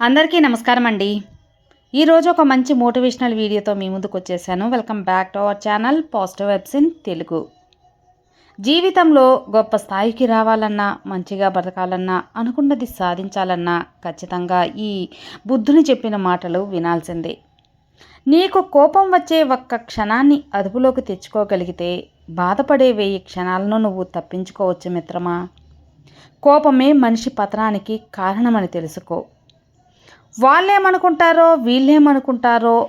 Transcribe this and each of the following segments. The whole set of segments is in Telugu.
అందరికీ నమస్కారం అండి ఈరోజు ఒక మంచి మోటివేషనల్ వీడియోతో మీ ముందుకు వచ్చేసాను welcome back to our channel positive vibes in Telugu. జీవితంలో గొప్ప స్థాయికి రావాలన్నా మంచిగా బ్రతకాలన్నా అనుకున్నది సాధించాలన్నా ఖచ్చితంగా ఈ బుద్ధుని చెప్పిన మాటలు వినాల్సిందే. నీకు కోపం వచ్చే ఒక్క క్షణాన్ని అదుపులోకి తెచ్చుకోగలిగితే బాధపడే వెయ్యి క్షణాలను నువ్వు తప్పించుకోవచ్చు మిత్రమా? కోపమే మనిషి పతనానికి కారణమని తెలుసుకో. వాళ్ళేమనుకుంటారో వీళ్ళేమనుకుంటారో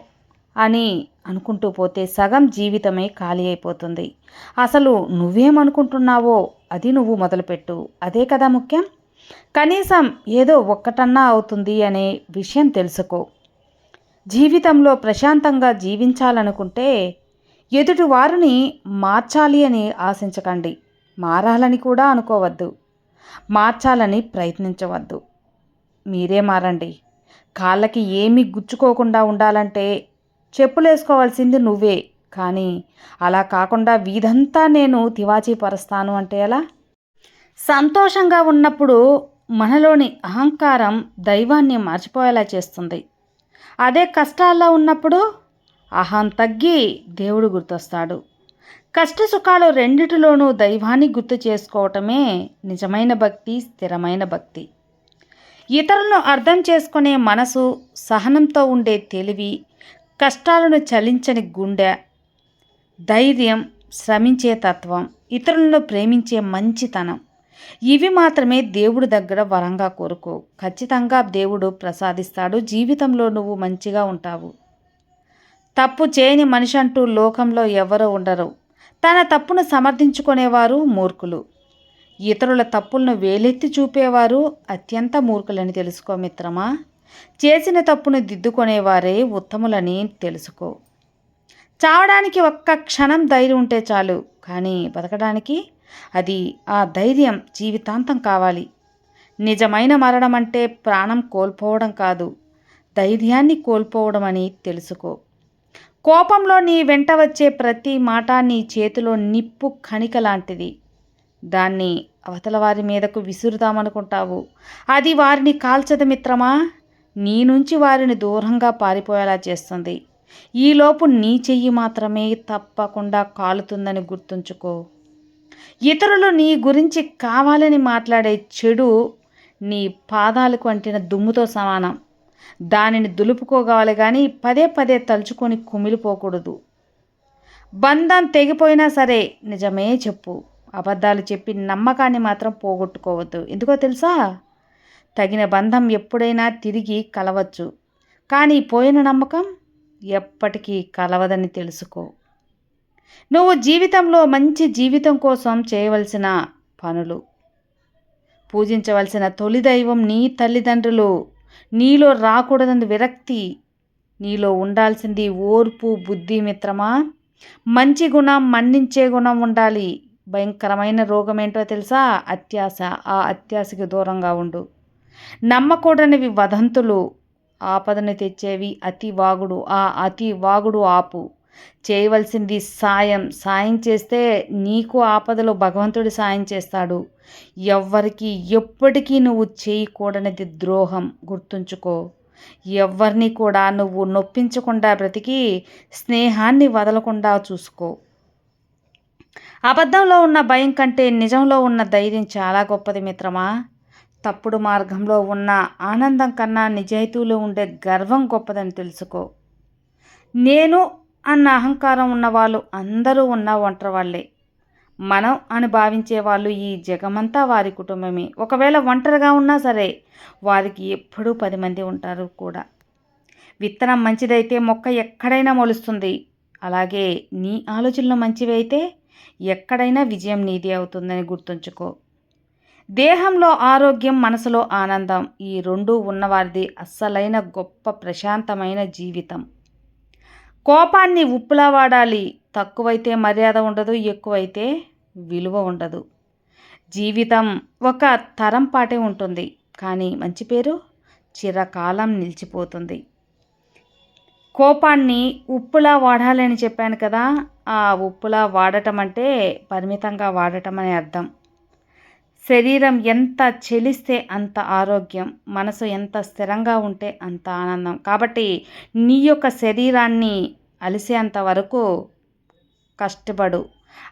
అని అనుకుంటూ పోతే సగం జీవితమే ఖాళీ అయిపోతుంది. అసలు నువ్వేమనుకుంటున్నావో అది నువ్వు మొదలుపెట్టు. అదే కదా ముఖ్యం? కనీసం ఏదో ఒక్కటన్నా అవుతుంది అనే విషయం తెలుసుకో. జీవితంలో ప్రశాంతంగా జీవించాలనుకుంటే ఎదుటి వారిని మార్చాలి అని ఆశించకండి. మారాలని కూడా అనుకోవద్దు. మార్చాలని ప్రయత్నించవద్దు. మీరే మారండి. కాళ్ళకి ఏమీ గుచ్చుకోకుండా ఉండాలంటే చెప్పులేసుకోవాల్సింది నువ్వే. కానీ అలా కాకుండా వీధంతా నేను తివాచీ పరుస్తాను అంటే ఎలా? సంతోషంగా ఉన్నప్పుడు మనలోని అహంకారం దైవాన్ని మర్చిపోయేలా చేస్తుంది. అదే కష్టాల్లో ఉన్నప్పుడు అహం తగ్గి దేవుడు గుర్తొస్తాడు. కష్ట సుఖాలు రెండిటిలోనూ దైవాన్ని గుర్తు చేసుకోవటమే నిజమైన భక్తి స్థిరమైన భక్తి. ఇతరులను అర్థం చేసుకునే మనసు సహనంతో ఉండే తెలివి కష్టాలను చలించని గుండె ధైర్యం శ్రమించే తత్వం ఇతరులను ప్రేమించే మంచితనం. ఇవి మాత్రమే దేవుడి దగ్గర వరంగా కోరుకో. ఖచ్చితంగా దేవుడు ప్రసాదిస్తాడు. జీవితంలో నువ్వు మంచిగా ఉంటావు. తప్పు చేయని మనిషి అంటూ లోకంలో ఎవరో ఉండరు. తన తప్పును సమర్థించుకునేవారు మూర్ఖులు. ఇతరుల తప్పులను వేలెత్తి చూపేవారు అత్యంత మూర్ఖులని తెలుసుకో మిత్రమా. చేసిన తప్పును దిద్దుకునేవారే ఉత్తములని తెలుసుకో. చావడానికి ఒక్క క్షణం ధైర్యం ఉంటే చాలు కానీ బతకడానికి అది ఆ ధైర్యం జీవితాంతం కావాలి. నిజమైన మరణం అంటే ప్రాణం కోల్పోవడం కాదు ధైర్యాన్ని కోల్పోవడం అని తెలుసుకో. కోపంలో నీ వెంట వచ్చే ప్రతి మాట నీ చేతిలో నిప్పు కణిక లాంటిది. దాన్ని అవతల వారి మీదకు విసురుదామనుకుంటావు. అది వారిని కాల్చదు మిత్రమా? నీ నుంచి వారిని దూరంగా పారిపోయేలా చేస్తుంది. ఈలోపు నీ చెయ్యి మాత్రమే తప్పకుండా కాలుతుందని గుర్తుంచుకో. ఇతరులు నీ గురించి కావాలని మాట్లాడే చెడు నీ పాదాలకు అంటిన దుమ్ముతో సమానం. దానిని దులుపుకోగాలి కానీ పదే పదే తలుచుకొని కుమిలిపోకూడదు. బంధం తెగిపోయినా సరే నిజమే చెప్పు. అబద్ధాలు చెప్పి నమ్మకాన్ని మాత్రం పోగొట్టుకోవద్దు. ఎందుకో తెలుసా? తగిన బంధం ఎప్పుడైనా తిరిగి కలవచ్చు. కానీ పోయిన నమ్మకం ఎప్పటికీ కలవదని తెలుసుకో. నువ్వు జీవితంలో మంచి జీవితం కోసం చేయవలసిన పనులు. పూజించవలసిన తొలి దైవం నీ తల్లిదండ్రులు. నీలో రాకూడదని విరక్తి. నీలో ఉండాల్సింది ఓర్పు బుద్ధి మిత్రమా? మంచి గుణం మన్నించే గుణం ఉండాలి. భయంకరమైన రోగం ఏంటో తెలుసా? అత్యాశ ఆ అత్యాశకి దూరంగా ఉండు. నమ్మకూడనివి వదంతులు. ఆపదను తెచ్చేవి అతి వాగుడు. ఆ అతి వాగుడు ఆపు. చేయవలసింది సాయం. సాయం చేస్తే నీకు ఆపదలో భగవంతుడి సాయం చేస్తాడు. ఎవ్వరికి ఎప్పటికీ నువ్వు చేయకూడనిది ద్రోహం. గుర్తుంచుకో. ఎవరిని కూడా నువ్వు నొప్పించకుండా బ్రతికి స్నేహాన్ని వదలకుండా చూసుకో. అబద్ధంలో ఉన్న భయం కంటే నిజంలో ఉన్న ధైర్యం చాలా గొప్పది మిత్రమా. తప్పుడు మార్గంలో ఉన్న ఆనందం కన్నా నిజాయితీలో ఉండే గర్వం గొప్పదని తెలుసుకో. నేను అన్న అహంకారం ఉన్న వాళ్ళు అందరూ ఉన్న ఒంటరి వాళ్ళే మనం అని భావించే వాళ్ళు ఈ జగమంతా వారి కుటుంబమే. ఒకవేళ ఒంటరిగా ఉన్నా సరే వారికి ఎప్పుడూ పది మంది ఉంటారు కూడా. విత్తనం మంచిదైతే మొక్క ఎక్కడైనా మొలుస్తుంది. అలాగే నీ ఆలోచనలు మంచివి అయితే ఎక్కడైనా విజయం నీది అవుతుందని గుర్తుంచుకో. దేహంలో ఆరోగ్యం మనసులో ఆనందం ఈ రెండు ఉన్నవారిది అస్సలైన గొప్ప ప్రశాంతమైన జీవితం. కోపాన్ని ఉప్పులా వాడాలి. తక్కువైతే మర్యాద ఉండదు ఎక్కువైతే విలువ ఉండదు. జీవితం ఒక తరం పాటే ఉంటుంది కానీ మంచి పేరు చిరకాలం నిలిచిపోతుంది. కోపాన్ని ఉప్పులా వాడాలని చెప్పాను కదా ఆ ఉప్పులా వాడటం అంటే పరిమితంగా వాడటం అనే అర్థం. శరీరం ఎంత చెలిస్తే అంత ఆరోగ్యం మనసు ఎంత స్థిరంగా ఉంటే అంత ఆనందం. కాబట్టి నీ యొక్క శరీరాన్ని అలిసేంత వరకు కష్టపడు.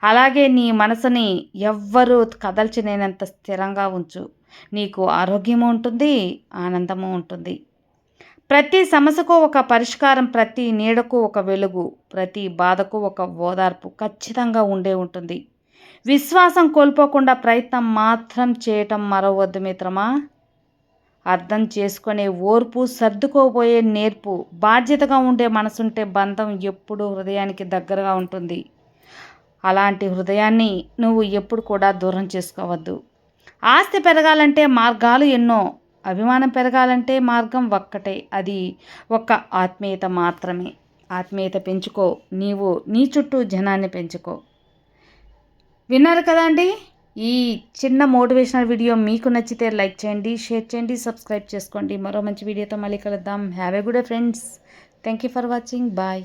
అలాగే నీ మనసుని ఎవ్వరూ కదల్చలేనంత స్థిరంగా ఉంచు. నీకు ఆరోగ్యము ఉంటుంది ఆనందము ఉంటుంది. ప్రతి సమస్యకు ఒక పరిష్కారం ప్రతి నీడకు ఒక వెలుగు ప్రతి బాధకు ఒక ఓదార్పు ఖచ్చితంగా ఉండే ఉంటుంది. విశ్వాసం కోల్పోకుండా ప్రయత్నం మాత్రం చేయటం మరవద్దు మిత్రమా? అర్థం చేసుకునే ఓర్పు సర్దుకోబోయే నేర్పు బాధ్యతగా ఉండే మనసుంటే బంధం ఎప్పుడూ హృదయానికి దగ్గరగా ఉంటుంది. అలాంటి హృదయాన్ని నువ్వు ఎప్పుడు కూడా దూరం చేసుకోవద్దు. ఆస్తి పెరగాలంటే మార్గాలు ఎన్నో అభిమానం పెరగాలంటే మార్గం ఒక్కటే. అది ఒక్క ఆత్మీయత మాత్రమే. ఆత్మీయత పెంచుకో. నీవు నీ చుట్టూ జనాన్ని పెంచుకో. విన్నారు కదండి ఈ చిన్న మోటివేషనల్ వీడియో మీకు నచ్చితే లైక్ చేయండి షేర్ చేయండి సబ్స్క్రైబ్ చేసుకోండి. మరో మంచి వీడియోతో మళ్ళీ కలుద్దాం. Have a good friends. Thank you for watching. Bye.